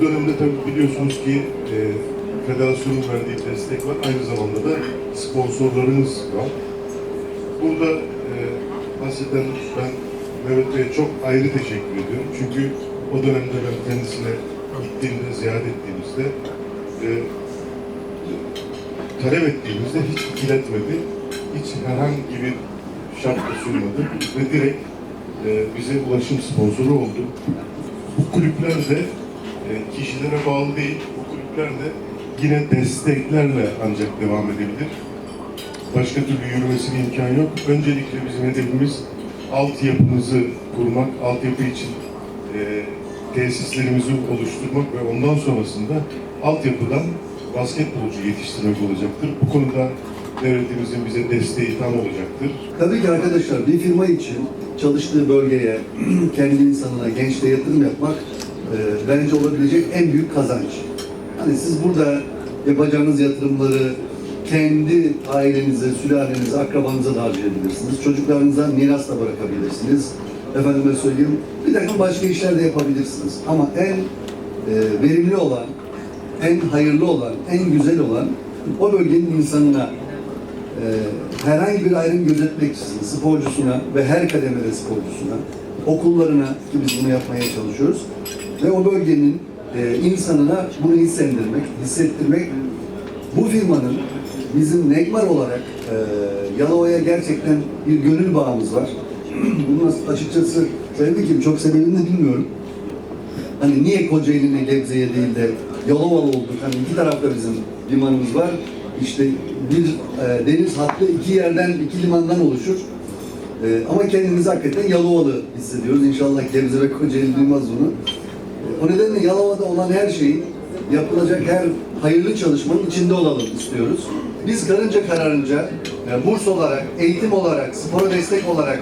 bu dönemde tabii biliyorsunuz ki e, federasyonun verdiği destek var. Aynı zamanda da sponsorlarımız var. Burada e, hasreten ben Mehmet Bey'e çok ayrı teşekkür ediyorum. Çünkü o dönemde ben kendisine gittiğimde, ziyaret ettiğimizde e, talep ettiğimizde hiç ikiletmedi. Hiç herhangi bir şart sunmadı. Ve direkt e, bize ulaşım sponsoru oldu. Bu kulüpler de kişilere bağlı değil. Bu kulüpler de yine desteklerle ancak devam edebilir. Başka türlü yürümesine imkan yok. Öncelikle bizim hedefimiz altyapımızı kurmak, altyapı için e, tesislerimizi oluşturmak ve ondan sonrasında altyapıdan basketbolcu yetiştirmek olacaktır. Bu konuda devletimizin bize desteği tam olacaktır. Tabii ki arkadaşlar bir firma için çalıştığı bölgeye, kendi insanına, gençliğe yatırım yapmak e, bence olabilecek en büyük kazanç. Hani siz burada yapacağınız yatırımları kendi ailenize, sülalenize, akrabanıza da harcayabilirsiniz. Çocuklarınıza miras da bırakabilirsiniz. Efendime söyleyeyim, bir takım başka işler de yapabilirsiniz. Ama en e, verimli olan, en hayırlı olan, en güzel olan o bölgenin insanına e, herhangi bir ayrım gözetmeksizin sporcusuna ve her kademede sporcusuna, okullarına ki biz bunu yapmaya çalışıyoruz ve o bölgenin e, insanına bunu hissettirmek, hissettirmek bu firmanın bizim Negmar olarak e, Yalova'ya gerçekten bir gönül bağımız var. Bunu açıkçası tabii ki çok sebebini de bilmiyorum. Hani niye Kocaeli'ne Gebze'ye değil de Yalovalı olduk? Hani iki tarafta bizim limanımız var. İşte bir e, deniz hattı iki yerden, iki limandan oluşur. E, ama kendimizi hakikaten Yalovalı hissediyoruz. İnşallah Gebze ve Kocaeli duymaz bunu. E, o nedenle Yalova'da olan her şeyin, yapılacak her hayırlı çalışmanın içinde olalım istiyoruz. Biz karınca kararınca, e, burs olarak, eğitim olarak, spora destek olarak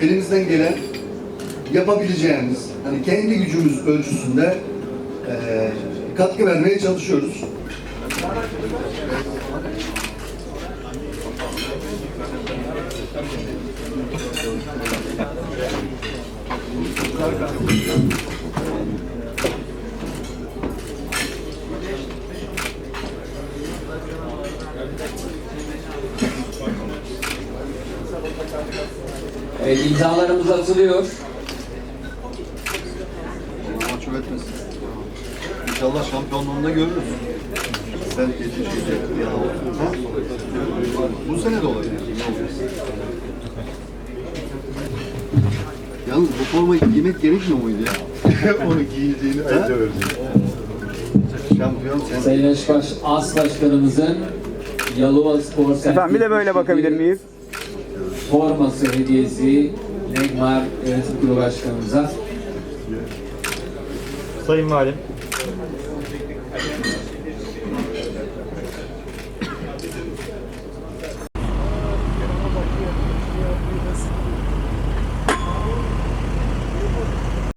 elimizden gelen yapabileceğimiz, hani kendi gücümüz ölçüsünde eee, katkı vermeye çalışıyoruz. Evet, imzalarımız atılıyor. Allah mahcup etmesin. İnşallah şampiyonluğunda görürüz. Sen yetişecek ya da Bu sene de olabilir. Yalnız bu formayı giymek gerekmiyor muydu ya? Onu giyeceğini ayrıca. Şampiyon sen. Sayın Eşbaş, As Başkanımızın Yalova Spor Efendim bir de böyle bakabilir miyiz? Forması hediyesi Negmar Yönetim Kurulu Başkanımıza. Sayın Valim.